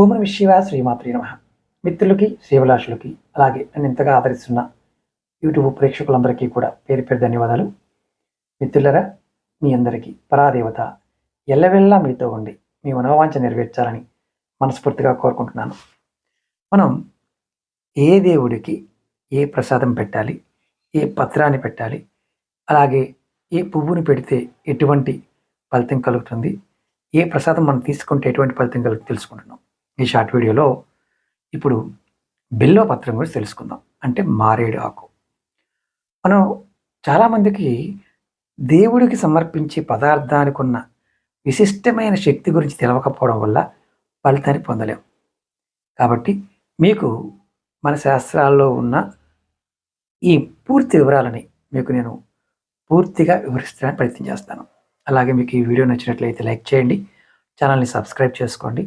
ఓం నమ శివ శ్రీమాత్రి నమ. మిత్రులకి శ్రీవిలాసులకి అలాగే నన్ను ఇంతగా ఆదరిస్తున్న యూట్యూబ్ ప్రేక్షకులందరికీ కూడా పేరు పేరు ధన్యవాదాలు. మిత్రులరా మీ అందరికీ పరాదేవత ఎల్లవెల్లా మీతో ఉండి మీ మనోవాంఛ నెరవేర్చాలని మనస్ఫూర్తిగా కోరుకుంటున్నాను. మనం ఏ దేవుడికి ఏ ప్రసాదం పెట్టాలి ఏ పత్రాన్ని పెట్టాలి అలాగే ఏ పువ్వుని పెడితే ఎటువంటి ఫలితం కలుగుతుంది ఏ ప్రసాదం మనం తీసుకుంటే ఎటువంటి ఫలితం కలుగుతుంది తెలుసుకుంటున్నాం. ఈ షార్ట్ వీడియోలో ఇప్పుడు బిల్వ పత్రం గురించి తెలుసుకుందాం. అంటే మారేడు ఆకు. మనం చాలామందికి దేవుడికి సమర్పించే పదార్థానికి ఉన్న విశిష్టమైన శక్తి గురించి తెలవకపోవడం వల్ల ఫలితాన్ని పొందలేం. కాబట్టి మీకు మన శాస్త్రాల్లో ఉన్న ఈ పూర్తి వివరాలని మీకు నేను పూర్తిగా వివరిస్తానికి ప్రయత్నం చేస్తాను. అలాగే మీకు ఈ వీడియో నచ్చినట్లయితే లైక్ చేయండి ఛానల్ని సబ్స్క్రైబ్ చేసుకోండి.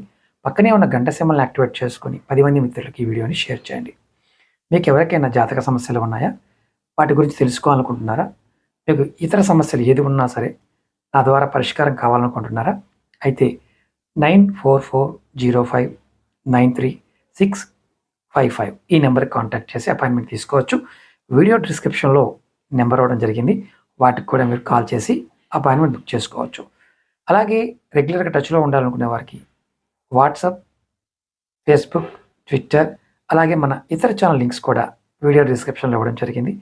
పక్కనే ఉన్న గంట సింబల్ని యాక్టివేట్ చేసుకుని పది మంది మిత్రులకి ఈ వీడియోని షేర్ చేయండి. మీకు ఎవరికైనా జాతక సమస్యలు ఉన్నాయా? వాటి గురించి తెలుసుకోవాలనుకుంటున్నారా? మీకు ఇతర సమస్యలు ఏది ఉన్నా సరే నా ద్వారా పరిష్కారం కావాలనుకుంటున్నారా? అయితే nine four four zero five nine three six five five ఈ నెంబర్కి కాంటాక్ట్ చేసి అపాయింట్మెంట్ తీసుకోవచ్చు. వీడియో డిస్క్రిప్షన్లో నెంబర్ అవ్వడం జరిగింది. వాటికి కూడా మీరు కాల్ చేసి అపాయింట్మెంట్ బుక్ చేసుకోవచ్చు. అలాగే రెగ్యులర్గా టచ్లో ఉండాలనుకునే వారికి వాట్సాప్ ఫేస్బుక్ ట్విట్టర్ అలాగే మన ఇతర ఛానల్ లింక్స్ కూడా వీడియో డిస్క్రిప్షన్లో ఇవ్వడం జరిగింది.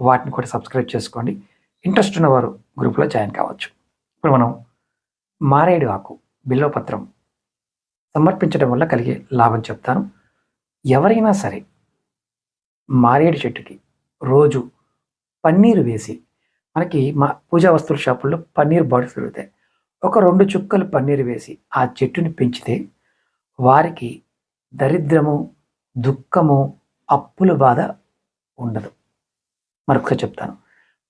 వాటిని కూడా సబ్స్క్రైబ్ చేసుకోండి. ఇంట్రెస్ట్ ఉన్నవారు గ్రూప్లో జాయిన్ కావచ్చు. ఇప్పుడు మనం మారేడు ఆకు బిల్వపత్రం సమర్పించడం వల్ల కలిగే లాభం చెప్తాను. ఎవరైనా సరే మారేడు చెట్టుకి రోజు పన్నీరు వేసి మనకి మా పూజా వస్తువుల షాపుల్లో పన్నీర్ బాటిల్స్ దొరుకుతాయి. ఒక రెండు చుక్కలు పన్నీరు వేసి ఆ చెట్టుని పెంచితే వారికి దరిద్రము దుఃఖము అప్పుల బాధ ఉండదు. మరొకసారి చెప్తాను.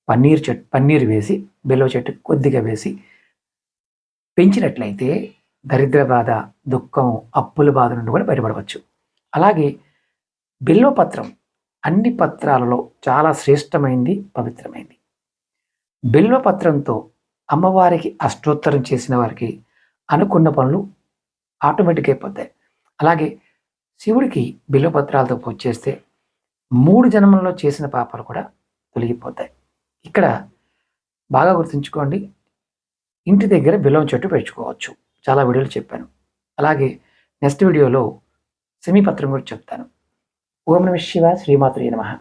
పన్నీర్ చెట్టు పన్నీరు వేసి బెల్లవ చెట్టు కొద్దిగా వేసి పెంచినట్లయితే దరిద్ర బాధ దుఃఖము అప్పుల బాధ నుండి కూడా బయటపడవచ్చు. అలాగే బిల్వపత్రం అన్ని పత్రాలలో చాలా శ్రేష్టమైంది పవిత్రమైంది. బిల్వపత్రంతో అమ్మవారికి అష్టోత్తరం చేసిన వారికి అనుకున్న పనులు ఆటోమేటిక్ అయిపోతాయి. అలాగే శివుడికి బిల్వపత్రాలతో పూజ చేస్తే మూడు జన్మల్లో చేసిన పాపాలు కూడా తొలగిపోతాయి. ఇక్కడ బాగా గుర్తుంచుకోండి ఇంటి దగ్గర బిల్వం చెట్టు పెంచుకోవచ్చు. చాలా వీడియోలు చెప్పాను. అలాగే నెక్స్ట్ వీడియోలో సెమీపత్రం గురించి చెప్తాను. ఓం నమ శివ శ్రీమాత్రి నమ.